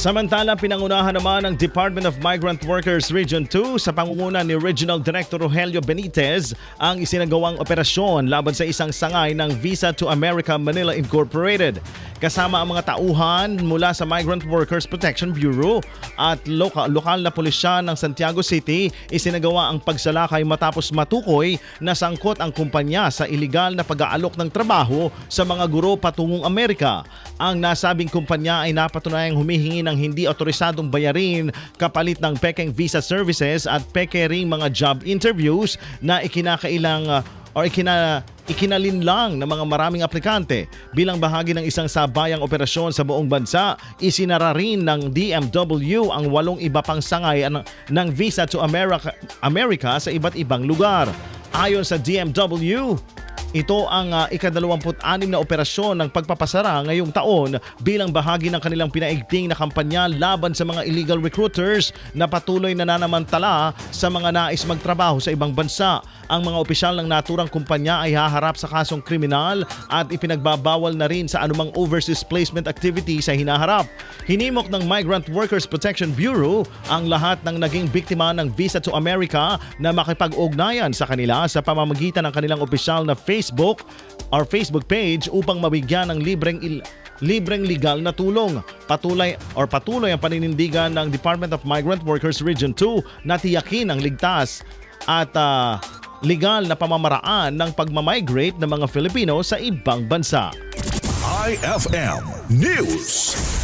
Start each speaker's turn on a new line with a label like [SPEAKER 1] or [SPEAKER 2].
[SPEAKER 1] Samantala, pinangunahan naman ng Department of Migrant Workers Region 2 sa pangunguna ni Regional Director Rogelio Benitez ang isinagawang operasyon laban sa isang sangay ng Visa to America Manila Incorporated. Kasama ang mga tauhan mula sa Migrant Workers Protection Bureau at loka- lokal na pulisya ng Santiago City, isinagawa ang pagsalakay matapos matukoy na sangkot ang kumpanya sa iligal na pag-aalok ng trabaho sa mga guro patungong Amerika. Ang nasabing kumpanya ay napatunayang humihingi ng hindi otorisadong bayarin kapalit ng pekeng visa services at peke ring mga job interviews na ikinakailang uh, or ikina, ikinalin lang ng mga maraming aplikante. Bilang bahagi ng isang sabayang operasyon sa buong bansa, isinara rin ng DMW ang walong iba pang sangay ng, ng visa to America, America sa iba't ibang lugar. Ayon sa DMW, ito ang uh, ikadalawamput-anim na operasyon ng pagpapasara ngayong taon bilang bahagi ng kanilang pinaigting na kampanya laban sa mga illegal recruiters na patuloy na nanamantala sa mga nais magtrabaho sa ibang bansa. Ang mga opisyal ng naturang kumpanya ay haharap sa kasong kriminal at ipinagbabawal na rin sa anumang overseas placement activity sa hinaharap. Hinimok ng Migrant Workers Protection Bureau ang lahat ng naging biktima ng Visa to America na makipag-ugnayan sa kanila sa pamamagitan ng kanilang opisyal na Facebook or Facebook page upang mabigyan ng libreng il- libreng legal na tulong. Patuloy or patuloy ang paninindigan ng Department of Migrant Workers Region 2 na tiyakin ang ligtas at ah, legal na pamamaraan ng pagmamigrate ng mga Filipino sa ibang bansa.
[SPEAKER 2] IFM News.